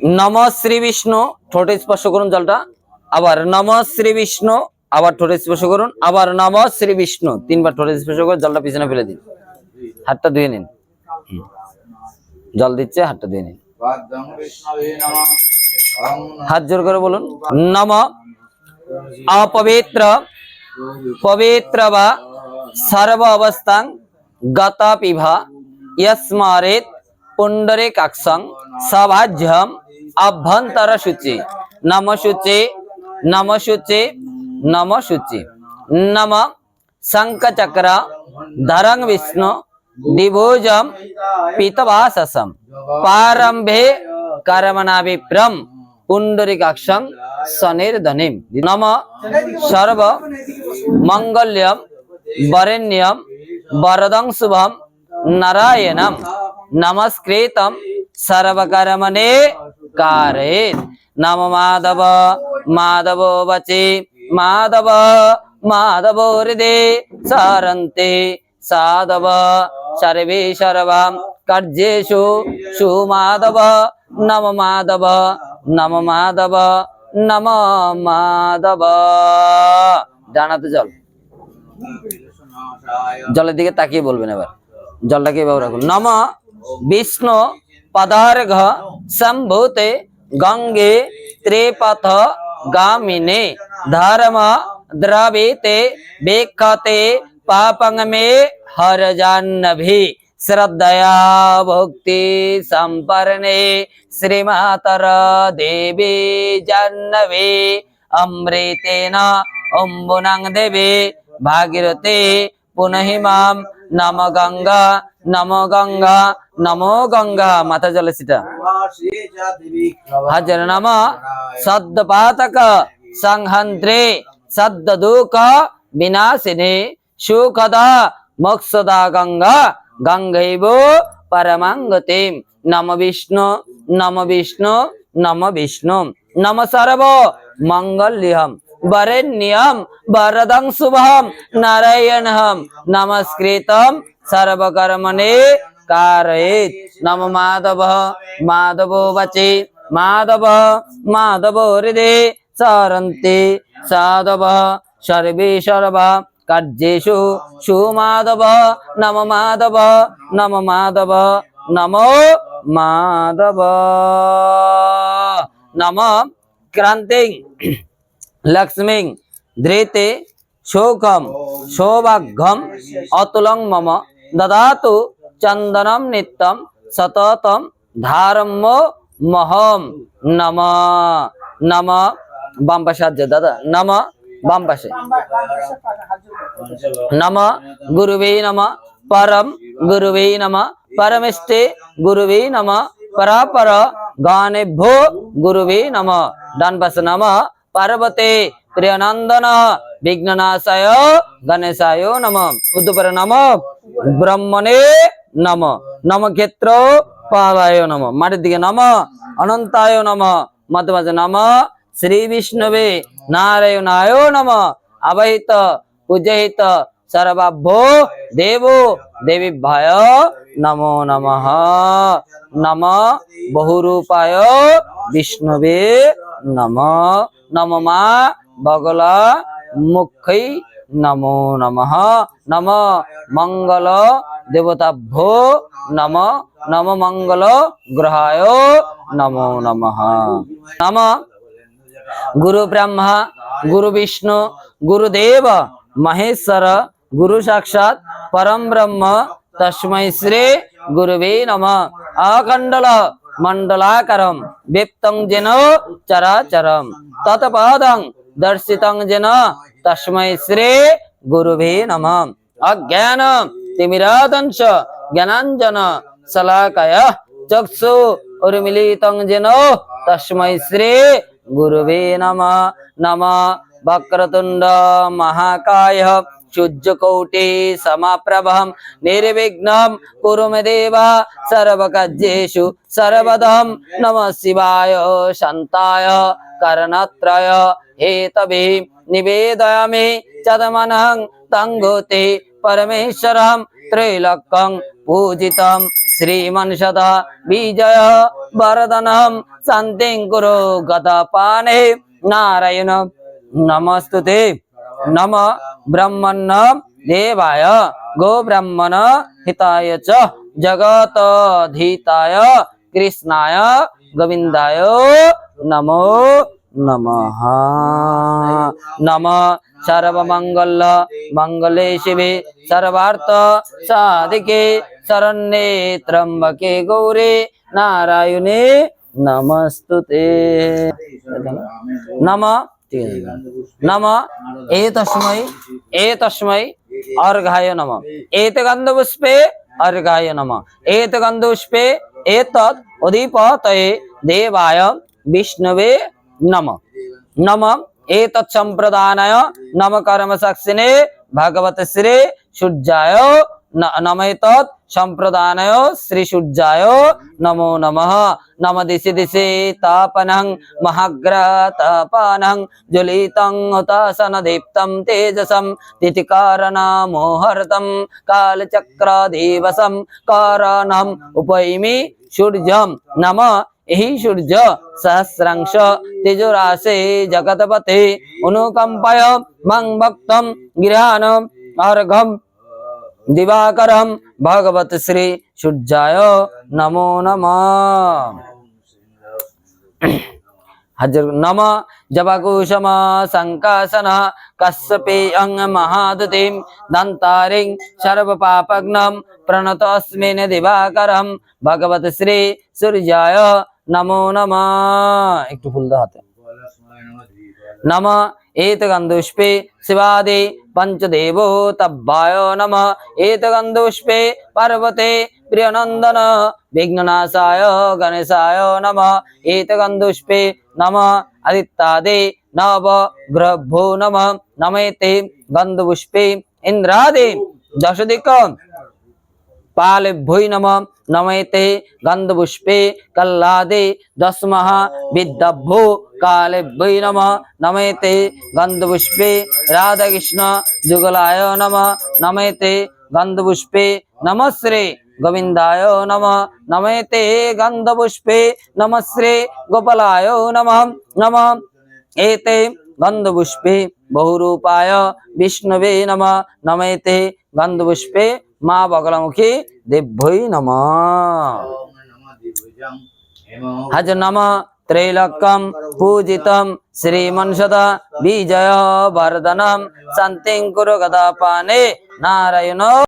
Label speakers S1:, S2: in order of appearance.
S1: নম শ্রী বিষ্ণু, ঠোঁটে স্পর্শ করুন জলটা। আবার নম শ্রী বিষ্ণু, আবার ঠোঁটে স্পর্শ করুন। আবার নম শ্রী বিষ্ণু, তিনবার ঠোঁটে স্পর্শ করে জলটা পিছনে ফেলে দিন। হাতটা ধুয়ে নিন। জল দিচ্ছে, হাতটা ধুয়ে নিন। হাত জোর করে বলুন। নম অপবিত্র, পবিত্র বা সর্ব অবস্থাং গতা পিভা ইয়স্মারেত পুণ্ডরে কাক্ষং সভাজ্যম अभ्यंतर शुचि नम शुचि नम शुचि नम शुचि नम शंख चक्र धरंग विष्णु दिभुज पीतवासम पारंभे कर्मणा विप्रम पुंडरीकाक्षम सनिर्धनिम नम, सर्व मंगल्यम वरेण्यम वरदं शुभम नारायणम नमस्कृतम सर्वकर्मणे कारयेत् नम माधव माधव वचे माधव माधव हृदे सारन्ते साधव सर्वे सर्वां कर्जेषु सुमाधव नम माधव नम माधव नम মাধব জানাতে জল জলের দিকে তাকিয়ে বলবেন এবার জলটাকে এভাবে রাখুন নম বিষ্ণু पदार्घ संभूत गंगे त्रेपथ गामिने धर्म द्रवित बेखते पापंग में हर जाह्नवी श्रद्धया भक्ति संपर्णे श्रीमातर देवी जाह्नवी अमृतेन अम्बुना देवी भागीरथी पुनः नम गंगा নম গঙ্গা, নমো গঙ্গা, মাথা জলে সিটা। হাজার নম সদ্য পাতক সংহন্ত্রে সদ্য দুঃখ বিনাশিনে, সুখদা, মোক্ষদা গঙ্গা, গঙ্গৈব পরমাঙ্গতে। নম বিষ্ণু নম বিষ্ণু নম বিষ্ণু। নম সর্ব মঙ্গল্যম বরেণ্যম বরদং শুভম নারায়ণহম, নমস্কৃতম সর্বকর্মণে কারয়েত নম মাধব মাধব বচে মাধব মাধব হৃদে সরন্তে সাধব সর্বে সর্ব কার্যেশু সুমাধব নম মাধব নম মাধব নম মাধব নম ক্রান্তিং লক্ষ্মীং ধৃতে শোকম সৌভাগ্যম অতুলং মম দদাতু চন্দনম নিত্যম সততম ধারম্য মহম নম নম বাম পাশে হাত দাদা নম বাম পাশে নম গুরুবে নম পরম গুরুবে নম পরমেষ্টে গুরুবে নম পরাপর গানেভ্যো গুরুবে নম ডান পাশে নম পার্বতে প্রিয়নন্দন বিঘ্ননাশায় গণেশায় নম। উদ্দপরে নম। ব্রহ্মণে নম। নম ক্ষেত্র পালায় নম। মাটির দিকে নম। অনন্তায় নম। মধ্য মাঝে নম। শ্রী বিষ্ণবে নারায়ণায় নম। আবহিত পূজয়িত সর্বাভ্যো দেব দেবী ভয় নমো নমঃ। নম বহুরূপায় বিষ্ণবে নম। নম মা বগলা মুখৈ নমো নমঃ। নম মঙ্গল দেবতাভ্যো নম। নম মঙ্গল গ্রহায় নমো নমঃ। নম গুরু ব্রহ্মা, গুরু বিষ্ণু গুরুদেব মহেশ্বর, গুরু সাক্ষাৎ, পরম ব্রহ্ম তস্मै শ্রী গুরুবে নম। আখণ্ডল মণ্ডলাকরম, বিপ্তং যেন চরাচরম। তৎপদং দর্শিতং যেন তস্मै শ্রী গুরুবে নম। অজ্ঞান তিমিরাদংশ জ্ঞানাঞ্জন শলাকয় চক্ষু উর্মিলিতং যেন তস্मै শ্রী গুরুবে নম। নম বক্রতুণ্ড মহাকায় সূর্যকৌটি সমাপ্রভম নির্বিঘ্নম কুরু মে দেব সর্বকার্যেষু সর্বদম নম শিবায় শান্তায় কর্ণত্রয় एतवे निवेदयामि चदमनहं तङ्गोते परमेश्वरं त्रैलक्कं पूजितं श्रीमन्षदा विजय वरदनं सन्तिं कुरु गतपाने नारायण। नमस्तु नम ब्रह्मण देवाय। गो ब्रह्मण हिताय च जगतधिताय। कृष्णाय गोविन्दाय नमो নমঃ নম সর্বমঙ্গল মঙ্গলে শিবে সর্বার্থ সাধিকে শরণ্যে ত্রম্বকে গৌরে নারায়ণে নমস্তুতে নম নম এ তস্মৈ এ তস্মৈ অর্ঘায় নম এত গন্ধপুষ্পে অর্ঘায় নম এত গন্ধপুষ্পে এতৎ উদীপতয়ে দেবায় বিষ্ণবে नम। नम एतत् सम्प्रदानाय नम कर्म साक्षिणे भगवत श्री न- नम एतत् सम्प्रदानाय श्री सूर्याय नमो नमः। नम दिशि दिशि तापनं महाग्रह तापनं ज्वलितं हुतासन दीप्तं तेजसं तिथिकारणमोहर्तं कालचक्राधिवसं कारणम् उपैमि सूर्यं नम ଏହି ସୂର୍ଯ୍ୟ ସହସ୍ରାଂଶ ତେଜରାଶେ ଜଗତପତେ ଅନୁକମ୍ପାୟ ମଂ ଭକ୍ତମ ଗୃହାନ ଅର୍ଘମ দিবাকরম ভগবত শ্রী সূর্যায় নমো নম। হাজর নম জবকুশম শঙ্কাসন কশ্যপেয়ং মহাদতিম দন্তারিং সর্বপাপগ্নম প্রণতস্মিন দিবাকরম ভগবত শ্রী সূর্যায় নমো নমা। একটু ফুল দা হাতে। নম। এত গন্ধুষ্পে শিবাদে পঞ্চদেব তব্বায় নম। এত গন্ধুষ্পে পর্বতে প্রিয়নন্দন বিঘ্ননাশায় গণেশায় নম। এত গন্ধুষ্পে নম। আদিত্যাদে নব গ্রভো নম। নমেতে গন্ধপুষ্পে ইন্দ্রাদে দশদিকম পালেভ্যই নম নমেতে গন্ধপুষ্পে কল্লাদে দশমহ বিদ্যাভ্যো কালেভ্যই নম নমেতে গন্ধপুষ্পে রাধাকৃষ্ণ যুগলায় নম নমেতে গন্ধপুষ্পে নমশ্রী গোবিন্দায় নম নমেতে গন্ধপুষ্পে নমশ্রী গোপালায় নম নম এতে গন্ধপুষ্পে বহুরূপায় বিষ্ণবে নম নমেতে গন্ধপুষ্পে মা বগলামুখী দিব্যই নম। হজ নম ত্রৈলক্যম পূজিতম শ্রীমনসদ বিজয় বর্ধনম শান্তিং কুরু গদা পানে নারায়ণ।